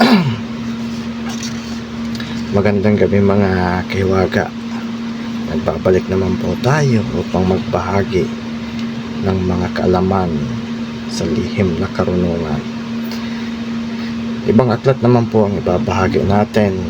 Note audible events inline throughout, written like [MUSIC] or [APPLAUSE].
[CLEARS THROAT] Magandang gabi mga kiwaga. Nagbabalik naman po tayo upang magbahagi ng mga kaalaman sa lihim na karunungan. Ibang aklat naman po ang ibabahagi natin.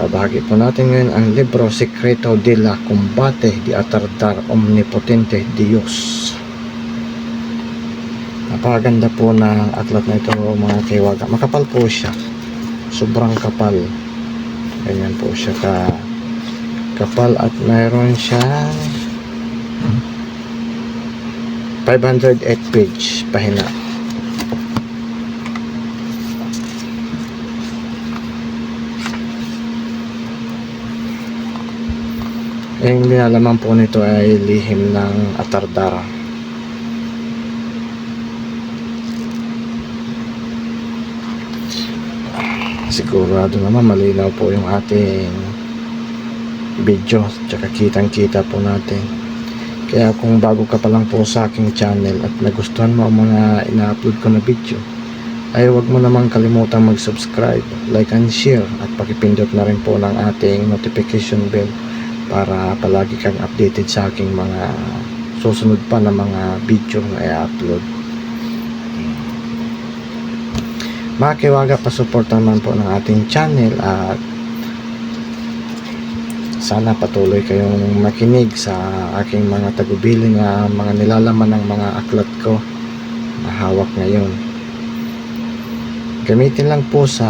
Babahagi po natin ngayon ang libro Secreto de la Combate de Atardar Omnipotente Dios. Napakaganda po ng aklat na ito mga kiwaga. Makapal po siya. Sobrang kapal. Ganyan po siya ka kapal at mayroon siyang 508 page pahina. Yung binalaman po nito ay lihim ng Atardara. Sigurado naman malinaw po yung ating video tsaka kitang kita po natin kaya kung bago ka pa lang po sa aking channel at nagustuhan mo ang mga ina-upload ko na video ay huwag mo namang kalimutang mag-subscribe, like and share at pakipindot na rin po ng ating notification bell para palagi kang updated sa aking mga susunod pa na mga video na i-upload. Mga kiwaga, pasupport naman po ng ating channel at sana patuloy kayong makinig sa aking mga tagubili na mga nilalaman ng mga aklat ko na hawak ngayon. Gamitin lang po sa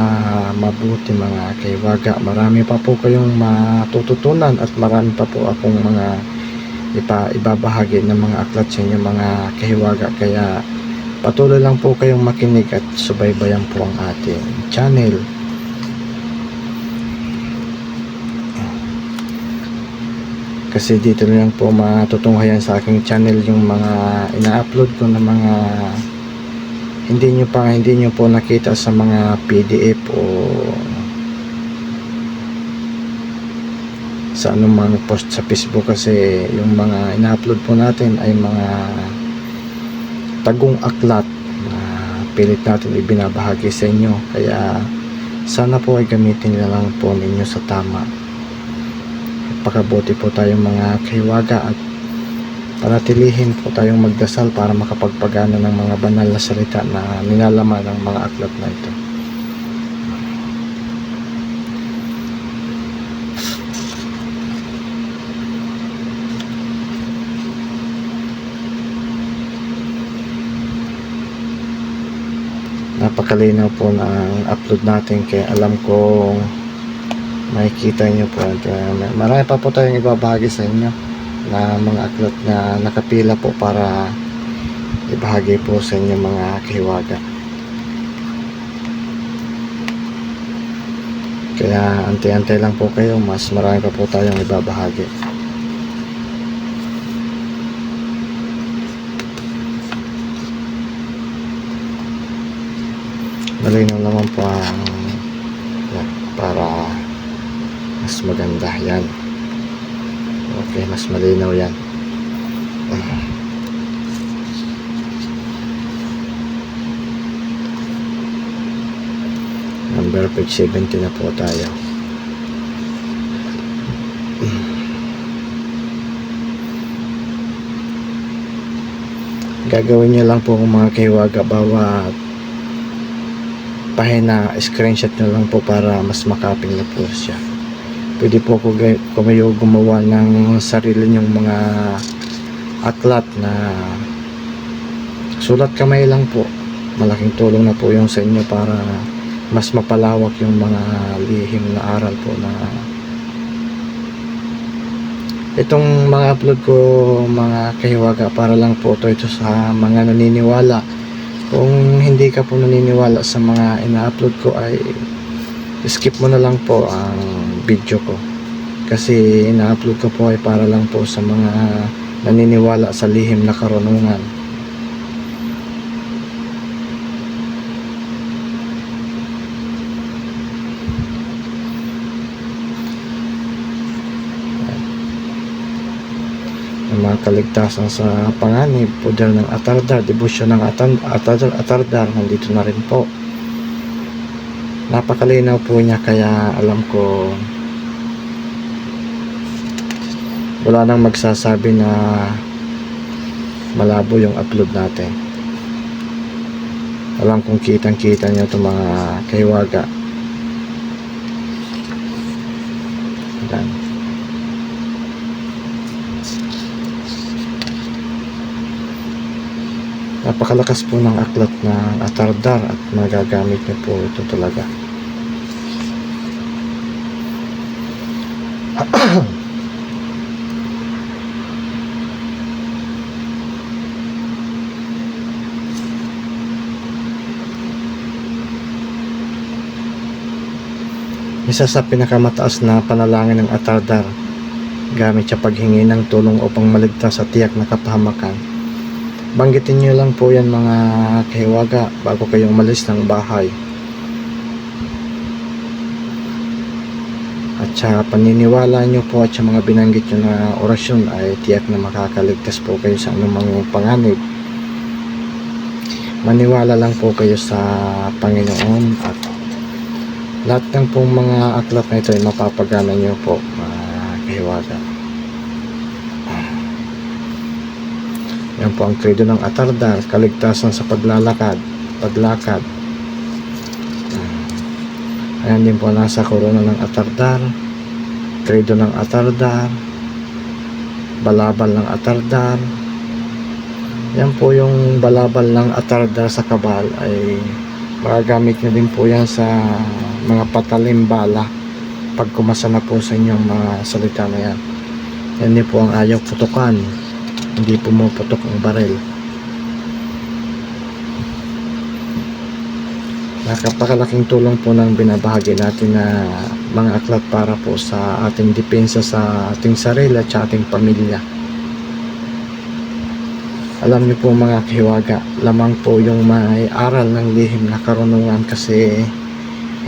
mabuti mga kaiwaga. Marami pa po kayong matututunan at marami pa po akong mga ipa, ibabahagi ng mga aklat sa inyo mga kaiwaga. Kaya patuloy lang po kayong makinig at subaybayan po ang ating channel. kasi dito lang po matutunghayan sa aking channel yung mga ina-upload ko na mga hindi nyo pa hindi nyo po nakita sa mga PDF o sa mga post sa Facebook kasi yung mga ina-upload po natin ay mga tagong aklat na pilit natin ibinabahagi sa inyo kaya sana po ay gamitin na lang po ninyo sa tama pakabuti po tayong mga kahiwaga at panatilihin po tayong magdasal para makapagpagana ng mga banal na salita na ninalaman ng mga aklat na ito. Napakalinaw po ng upload natin kaya alam kong makikita nyo po at uh, marami pa po tayong ibabahagi sa inyo na mga aklat na nakapila po para ibahagi po sa inyo mga kahiwaga. Kaya antay-antay lang po kayo mas marami pa po tayong ibabahagi malinaw naman po ang yan, para mas maganda yan. Okay mas malinaw yan. Number page 70 na po tayo. Gagawin nyo lang po mga kahiwaga bawat pahina screenshot nyo lang po para mas makaping na po siya. Pwede po ko kayo gumawa ng sarili nyong mga aklat na sulat kamay lang po. Malaking tulong na po yung sa inyo para mas mapalawak yung mga lihim na aral po na itong mga upload ko mga kahiwaga para lang po to ito sa mga naniniwala kung hindi ka po naniniwala sa mga ina-upload ko ay skip mo na lang po ang video ko. Kasi ina-upload ko po ay para lang po sa mga naniniwala sa lihim na karunungan ang mga kaligtasan sa panganib, poder ng Atardar, debosyon ng Atan- Atardar, Atardar, nandito na rin po. napakalinaw po niya kaya alam ko wala nang magsasabi na malabo yung upload natin alam kong kitang kita niyo itong mga kaywaga Yan. Napakalakas po ng aklat ng atardar at magagamit niyo po ito talaga. [CLEARS THROAT] Isa sa pinakamataas na panalangin ng atardar gamit sa paghingi ng tulong upang maligtas sa tiyak na kapahamakan banggitin nyo lang po yan mga kahiwaga bago kayong umalis ng bahay. At sa paniniwala nyo po at sa mga binanggit nyo na orasyon ay tiyak na makakaligtas po kayo sa anumang panganib. Maniwala lang po kayo sa Panginoon at lahat ng pong mga aklat na ito ay mapapagana nyo po mga kahiwaga Yan po ang credo ng Atardar, kaligtasan sa paglalakad, paglakad. Ayan din po nasa korona ng Atardar, credo ng Atardar, balabal ng Atardar. Yan po yung balabal ng Atardar sa kabal ay magagamit nyo din po yan sa mga patalimbala pag kumasa na po sa inyong mga salita na yan. Yan din po ang ayaw putukan hindi pumuputok ang baril. Nakapakalaking tulong po ng binabahagi natin na mga aklat para po sa ating depensa sa ating sarili at sa ating pamilya. Alam niyo po mga kahiwaga lamang po yung may aral ng lihim na karunungan kasi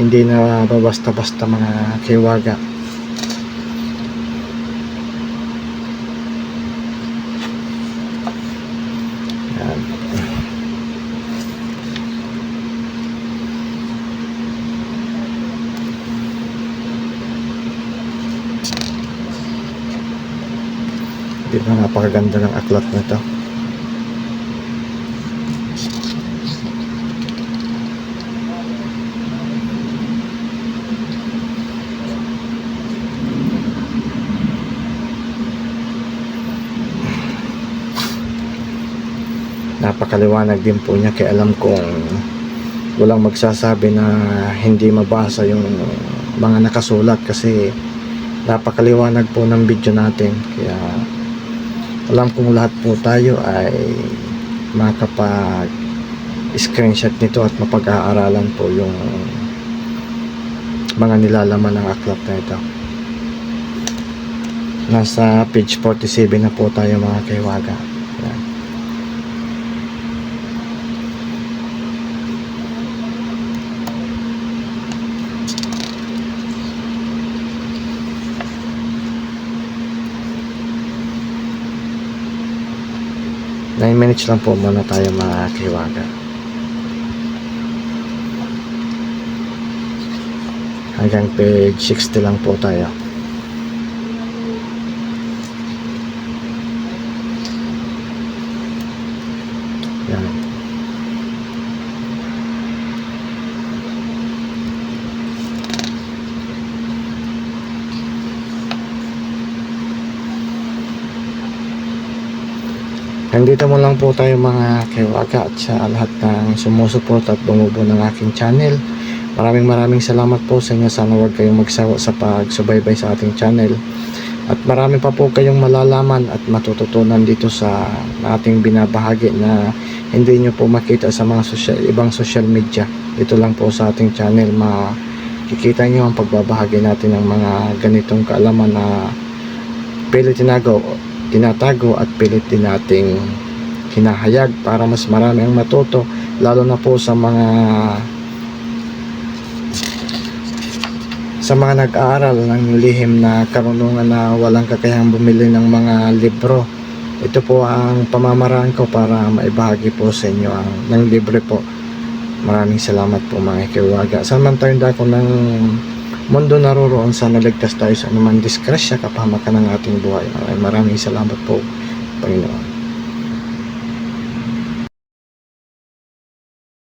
hindi na basta-basta mga kahiwaga Di ba napakaganda ng aklat na to? napakaliwanag din po niya kaya alam kong walang magsasabi na hindi mabasa yung mga nakasulat kasi napakaliwanag po ng video natin kaya alam kong lahat po tayo ay makapag screenshot nito at mapag-aaralan po yung mga nilalaman ng aklat na ito. Nasa page 47 na po tayo mga kaiwaga Yan. Nine minutes lang po muna tayo mga kiwaga. Hanggang page 60 lang po tayo. Yan. Nandito mo lang po tayo mga kiwaga at sa lahat ng sumusuporta at bumubuo ng aking channel. Maraming maraming salamat po sa inyo. Sana huwag kayong magsawa sa pagsubaybay sa ating channel. At marami pa po kayong malalaman at matututunan dito sa ating binabahagi na hindi nyo po makita sa mga social, ibang social media. Ito lang po sa ating channel makikita nyo ang pagbabahagi natin ng mga ganitong kaalaman na pilit tinago, tinatago at pilit din nating hinahayag para mas marami ang matuto lalo na po sa mga sa mga nag-aaral ng lihim na karunungan na walang kakayahang bumili ng mga libro. Ito po ang pamamaraan ko para maibahagi po sa inyo ang ng libre po Maraming salamat po mga kiwaga. Saan man tayo dako ng mundo naroroon, sana ligtas tayo sa anumang diskrasya kapahamakan ng ating buhay. Maraming salamat po, Panginoon.